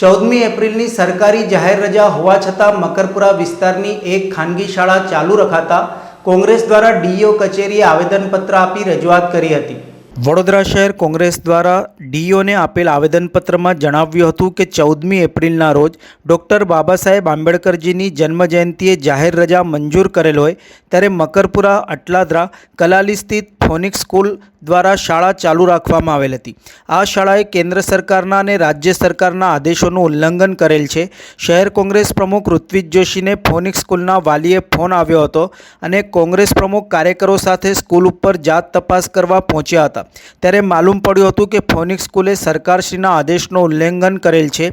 ચૌદમી એપ્રિલની સરકારી જાહેર રજા હોવા છતાં મકરપુરા વિસ્તારની એક ખાનગી શાળા ચાલુ રખાતા કોંગ્રેસ દ્વારા ડીઓ કચેરીએ આવેદનપત્ર આપી રજૂઆત કરી હતી. વડોદરા શહેર કોંગ્રેસ દ્વારા ડીઓને આપેલ આવેદનપત્રમાં જણાવ્યું હતું કે ચૌદમી એપ્રિલના રોજ ડૉક્ટર બાબા સાહેબ આંબેડકરજીની જન્મજયંતિએ જાહેર રજા મંજૂર કરેલ હોય ત્યારે મકરપુરા, અટલાદરા, કલાલી સ્થિત ફોનિક્સ સ્કૂલ દ્વારા શાળા ચાલુ રાખવામાં આવેલ હતી. આ શાળાએ કેન્દ્ર સરકારના અને રાજ્ય સરકારના આદેશોનું ઉલ્લંઘન કરેલ છે. શહેર કોંગ્રેસ પ્રમુખ ઋત્વિજ જોશીને ફોનિક સ્કૂલના વાલીએ ફોન આવ્યો હતો અને કોંગ્રેસ પ્રમુખ કાર્યકરો સાથે સ્કૂલ ઉપર જાત તપાસ કરવા પહોંચ્યા હતા. ત્યારે માલુમ પડ્યું હતું કે ફોનિક સ્કૂલે સરકારશ્રીના આદેશનું ઉલ્લંઘન કરેલ છે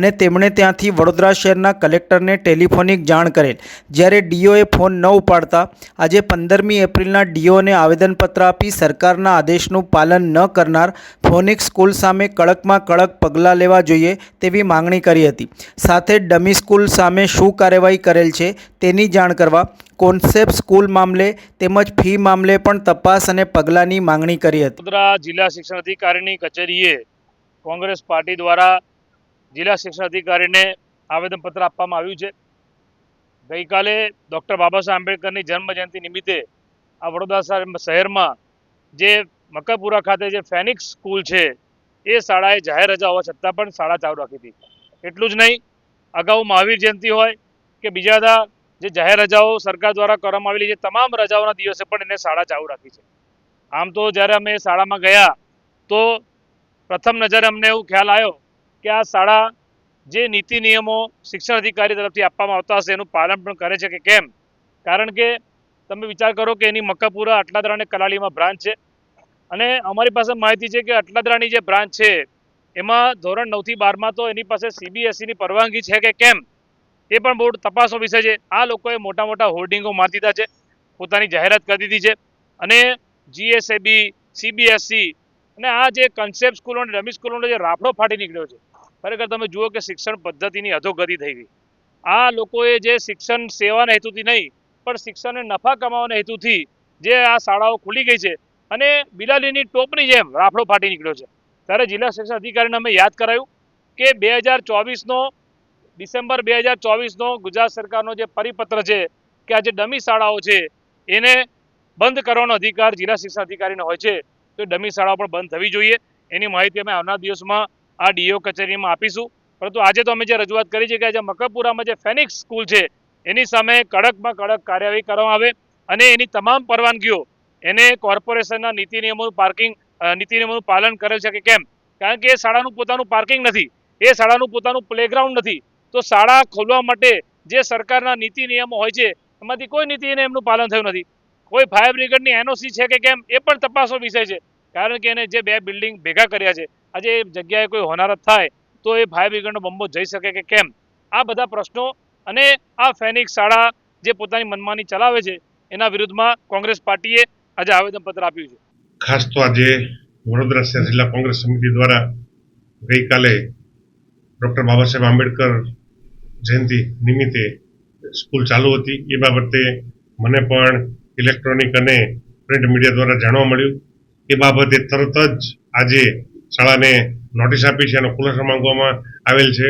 અને તેમણે ત્યાંથી વડોદરા શહેરના કલેક્ટરને ટેલિફોનિક જાણ કરેલ. જ્યારે ડીઓએ ફોન ન ઉપાડતા, આજે પંદરમી એપ્રિલના ડીઓને આવેદનપત્ર આપી સરકારના આદેશનું પાલન ન કરનાર ફોનિક સ્કૂલ સામે કડકમાં કડક પગલાં લેવા જોઈએ તેવી માંગણી કરી હતી. સાથે ડમી સ્કૂલ સામે શું કાર્યવાહી કરેલ છે તેની જાણ કરવા કોન્સેપ્ટ સ્કૂલ મામલે તેમજ ફી મામલે પણ તપાસ અને પગલાંની માંગણી કરી હતી. વડોદરા જિલ્લા શિક્ષણ અધિકારીની કચેરીએ કોંગ્રેસ પાર્ટી દ્વારા જિલ્લા શિક્ષણ અધિકારીને આવેદનપત્ર આપવામાં આવ્યું છે. ગઈકાલે ડૉક્ટર બાબા સાહેબ આંબેડકરની જન્મજયંતિ નિમિત્તે આ વડોદરા શહેરમાં જે મકરપુરા ખાતે જે ફેનિક્સ સ્કૂલ છે, એ શાળાએ જાહેર રજા હોવા છતાં પણ શાળા ચાલુ રાખી હતી. એટલું જ નહીં, અગાઉ મહાવીર જયંતિ હોય કે બીજા જે જાહેર રજાઓ સરકાર દ્વારા કરવામાં આવેલી છે તમામ રજાઓના દિવસે પણ એને શાળા ચાલુ રાખી છે. આમ તો જ્યારે અમે શાળામાં ગયા, તો પ્રથમ નજરે અમને એવું ખ્યાલ આવ્યો કે આ શાળા જે નીતિ નિયમો શિક્ષણ અધિકારી તરફથી આપવામાં આવતા હશે, એનું પાલન પણ કરે છે કે કેમ? કારણ કે તમે વિચાર કરો કે એની મક્કાપુરા અટલાદરા અને કલાલીમાં બ્રાન્ચ છે. અને અમારી પાસે માહિતી છે કે અટલાદરાની જે બ્રાન્ચ છે, એમાં ધોરણ નવથી બારમાં તો એની પાસે સીબીએસઈની પરવાનગી છે કે કેમ? એ પણ બહુ તપાસો વિષય છે. આ લોકોએ મોટા મોટા હોર્ડિંગો મારી દીધા છે, પોતાની જાહેરાત કરી દીધી છે. અને જીએસએબી, સીબીએસઈ અને આ જે કન્સેપ્ટ સ્કૂલો અને રમી સ્કૂલોનો જે રાફડો ફાટી નીકળ્યો છે, ખરેખર તમે જુઓ કે શિક્ષણ પદ્ધતિની અધોગતિ થઈ ગઈ. આ લોકોએ જે શિક્ષણ સેવાના હેતુથી નહીં પણ શિક્ષણને નફા કમાવાના હેતુથી જે આ શાળાઓ ખુલી ગઈ છે અને બિલાલીની ટોપની જેમ રાફડો ફાટી નીકળ્યો છે. ત્યારે જિલ્લા શિક્ષણ અધિકારીને અમે યાદ કરાયું કે બે હજાર ચોવીસનો ડિસેમ્બર બે હજાર ચોવીસનો ગુજરાત સરકારનો જે પરિપત્ર છે કે આ જે ડમી શાળાઓ છે એને બંધ કરવાનો અધિકાર જિલ્લા શિક્ષણ અધિકારીનો હોય છે, તો ડમી શાળાઓ પણ બંધ થવી જોઈએ. એની માહિતી અમે આવનાર દિવસમાં આ ડીઓ કચેરીમાં આપીશું. પરંતુ આજે તો અમે જે રજૂઆત કરી છે કે આજે મકરપુરામાં જે ફેનિક્સ સ્કૂલ છે એની સામે કડકમાં કડક કાર્યવાહી કરવામાં આવે અને એની તમામ પરવાનગીઓ એને કોર્પોરેશનના નીતિ નિયમોનું પાર્કિંગ નીતિ નિયમોનું પાલન કરેલ છે કે કેમ? કારણ કે એ શાળાનું પોતાનું પાર્કિંગ નથી. એ શાળાનું પોતાનું પ્લેગ્રાઉન્ડ નથી. તો શાળા ખોલવા માટે જે સરકારના નીતિ નિયમો હોય છે, એમાંથી કોઈ નીતિ નિયમનું પાલન થયું નથી. કોઈ ફાયર બ્રિગેડની એનઓસી છે કે કેમ, એ પણ તપાસનો વિષય છે. કારણ કે એને જે બે બિલ્ડિંગ ભેગા કર્યા છે, આજે એ જગ્યાએ કોઈ હોનારત થાય, તો એ ફાયર બ્રિગેડનો બંબો જઈ શકે કે કેમ? આ બધા પ્રશ્નો અને આ ફેનિક શાળા જે પોતાની મનમાની ચલાવે છે, એના વિરુદ્ધમાં કોંગ્રેસ પાર્ટીએ આજે આવેદનપત્ર આપ્યું છે. ખાસ તો આજે વડોદરા શહેર જિલ્લા કોંગ્રેસ સમિતિ દ્વારા ગઈકાલે ડૉક્ટર બાબા આંબેડકર જયંતિ નિમિત્તે સ્કૂલ ચાલુ હતી. એ બાબતે મને પણ ઇલેક્ટ્રોનિક અને પ્રિન્ટ મીડિયા દ્વારા જાણવા મળ્યું એ બાબતે તરત જ આજે શાળાને નોટિસ આપી છે અને ખુલાસો માંગવામાં આવેલ છે.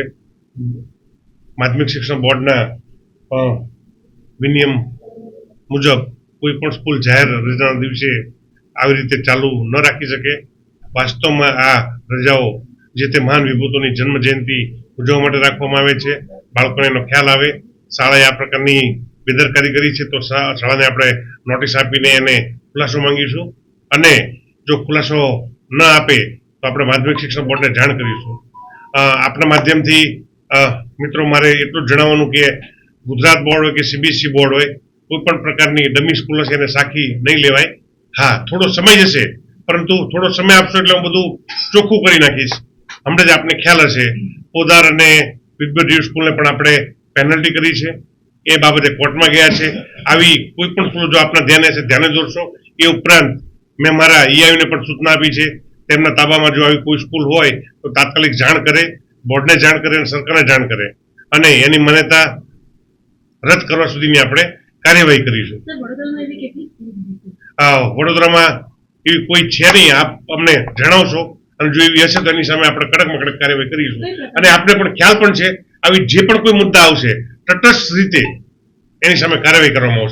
માધ્યમિક શિક્ષણ બોર્ડના વિનિયમ મુજબ કોઈ પણ સ્કૂલ જાહેર રજાના દિવસે આવી રીતે ચાલુ ન રાખી શકે. વાસ્તવમાં આ રજાઓ જે તે મહાન વિભૂતોની જન્મ જયંતિ ઉજવવા માટે રાખવામાં આવે છે, બાળકોને એનો ખ્યાલ આવે. શાળાએ આ પ્રકારની બેદરકારી કરી છે તો શાળાને આપણે નોટિસ આપીને એને ખુલાસો માંગીશું. અને જો ખુલાસો ન આપે તો આપણે માધ્યમિક શિક્ષણ બોર્ડને જાણ કરીશું. આપના માધ્યમથી મિત્રો, મારે એટલું જણાવવાનું કે ગુજરાત બોર્ડ હોય કે સીબીએસસી બોર્ડ હોય કોઈ પણ પ્રકારની ડમી સ્કૂલો છે એને સાખી નહીં લેવાય. હા, થોડો સમય જશે, પરંતુ થોડો સમય આપશો એટલે હું બધું ચોખ્ખું કરી નાખીશ. હમણાં જ આપને ખ્યાલ હશે. પોદાર અને વિદ્યાર્થી સ્કૂલને પણ આપણે પેનલ્ટી કરી છે. એ બાબતે કોર્ટમાં ગયા છે. આવી કોઈ પણ સ્કૂલ જો આપના ધ્યાને હશે, ધ્યાને દોરશો. એ ઉપરાંત મેં મારા ઈઆઈને પણ સૂચના આપી છે. તેમના તાબામાં જો આવી કોઈ સ્કૂલ હોય, તો તાત્કાલિક જાણ કરે. બોર્ડને જાણ કરે અને સરકારને જાણ કરે. અને એની માન્યતા રદ કરવા સુધીની આપણે કાર્યવાહી કરીશું વડોદરામાં એવી કોઈ છે નહીં. આપ અમને જણાવશો અને જો એવી હશે તો એની સામે આપણે કડકમાં કડક કાર્યવાહી કરીશું. અને આપણે પણ ખ્યાલ પણ છે આવી જે પણ કોઈ મુદ્દા આવશે તટસ્થ રીતે એની સામે કાર્યવાહી કરવામાં આવશે.